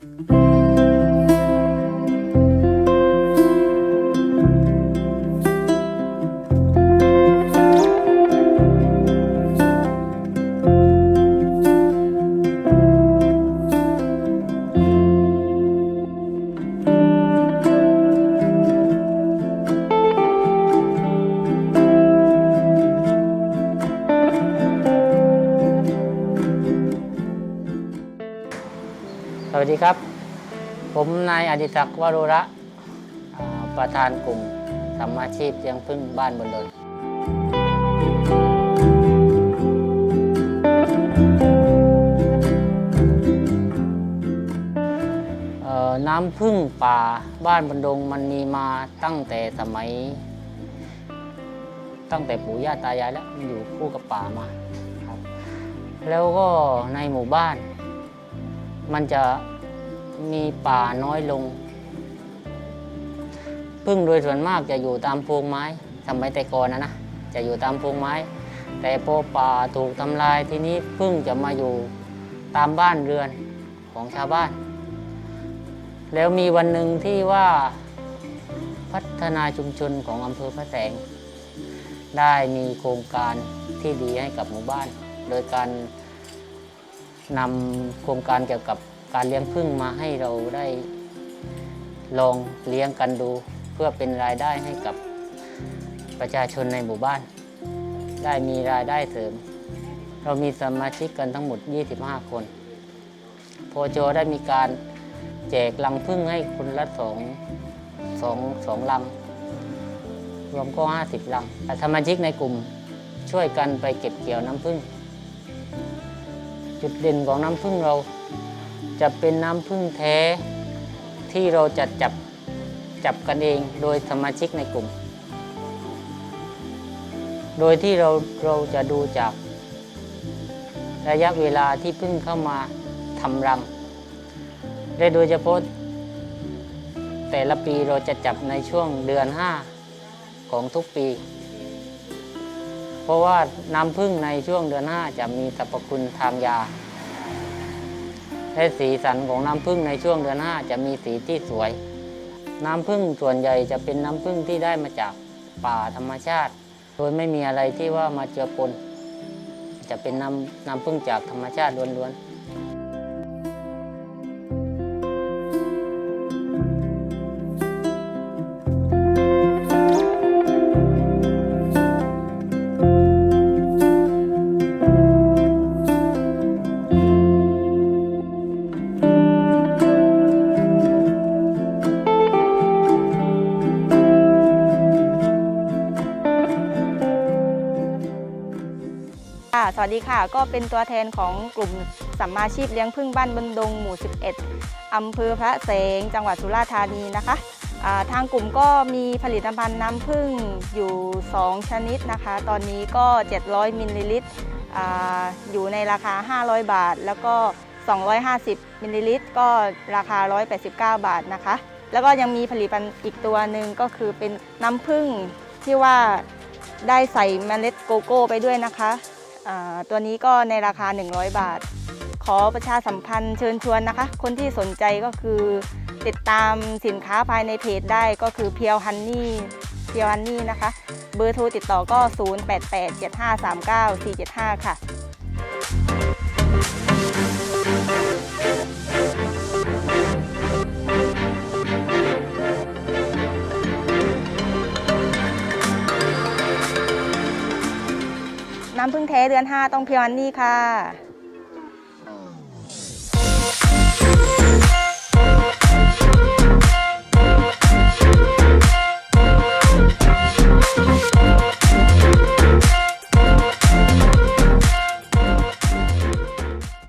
ส วัสดีครับ ผมนายอดิศักดิ์วรุระประธานกลุ่มทำอาชีพเลี้ยงพึ่งบ้านบนดนน้ำพึ่งป่าบ้านบนดงมันมีมาตั้งแต่สมัย ตั้งแต่ปู่ย่าตายายแล้วมันอยู่คู่กับป่ามาครับ แล้วก็ในหมู่บ้าน มันจะมีป่าน้อยลงพึ่งโดยส่วนมากจะอยู่ตามพงไม้สมัยแต่ก่อนนะนะจะอยู่ตามพงไม้ แต่พอป่าถูกทำลายทีนี้พึ่งจะมาอยู่ตามบ้านเรือนของชาวบ้าน แล้วมีวันหนึ่งที่ว่าพัฒนาชุมชนของอำเภอพระแสง ได้มีโครงการที่ดีให้กับหมู่บ้าน โดยการ นำโครงการเกี่ยวกับการเลี้ยงผึ้งมาให้เราได้ลองเลี้ยงกันดู เพื่อเป็นรายได้ให้กับประชาชนในหมู่บ้าน ได้มีรายได้เสริม เรามีสมาชิกกันทั้งหมด 25 คน โพโจได้มีการแจกลังผึ้งให้คนละสองสองสองลัง รวมก็ 50 ลังสมาชิกในกลุ่มช่วยกันไปเก็บเกี่ยวน้ำผึ้ง จุดเด่นของน้ำผึ้งเราจะเป็นน้ำผึ้งแท้ที่เราจะจับจับกันเองโดยสมาชิกในกลุ่ม โดยที่เราเราจะดูจากระยะเวลาที่ผึ้งเข้ามาทำรัง และโดยเฉพาะแต่ละปีเราจะจับในช่วงเดือน 5 ของทุกปี ราะว่าน้ำผึ้งในช่วงเดือน 5 จะมีสรรพคุณทางยา และสีสันของน้ำผึ้งในช่วงเดือน 5 จะมีสีที่สวย น้ำผึ้งส่วนใหญ่จะเป็นน้ำผึ้งที่ได้มาจากป่าธรรมชาติ โดยไม่มีอะไรที่ว่ามาเจือปน จะเป็นน้ำน้ำผึ้งจากธรรมชาติล้วนๆ วัสดีค่ะ ก็เป็นตัวแทนของกลุ่มสัมมาชีพเลี้ยงพึ่งบ้านบนดงหมู่ 11 อำเภอพระแสง จังหวัดสุราษฎร์ธานีนะคะทางกลุ่มก็มีผลิตภัณฑ์น้ำผึ้งอยู่ 2 ชนิดนะคะ ตอนนี้ก็ 700 มิลลิลิตรออยู่ในราคา 500 บาท แล้วก็ 250 มิลลิลิตรก็ราคา 189 บาทนะคะ แล้วก็ยังมีผลิตภัณฑ์อีกตัวหนึ่งก็คือเป็นน้ำผึ้งที่ว่าได้ใส่เมล็ดโกโก้ไปด้วยนะคะ ตัวนี้ก็ในราคา 100 บาท ขอประชาสัมพันธ์เชิญชวนนะคะ คนที่สนใจก็คือติดตามสินค้าภายในเพจได้ก็คือเพียวฮันนี่เพียวฮันนี่นะคะ เบอร์โทรติดต่อก็ 0887539475 ค่ะ น้ำพึ่งแท้เดือน 5 ต้องเพียวฮันนี่ค่ะ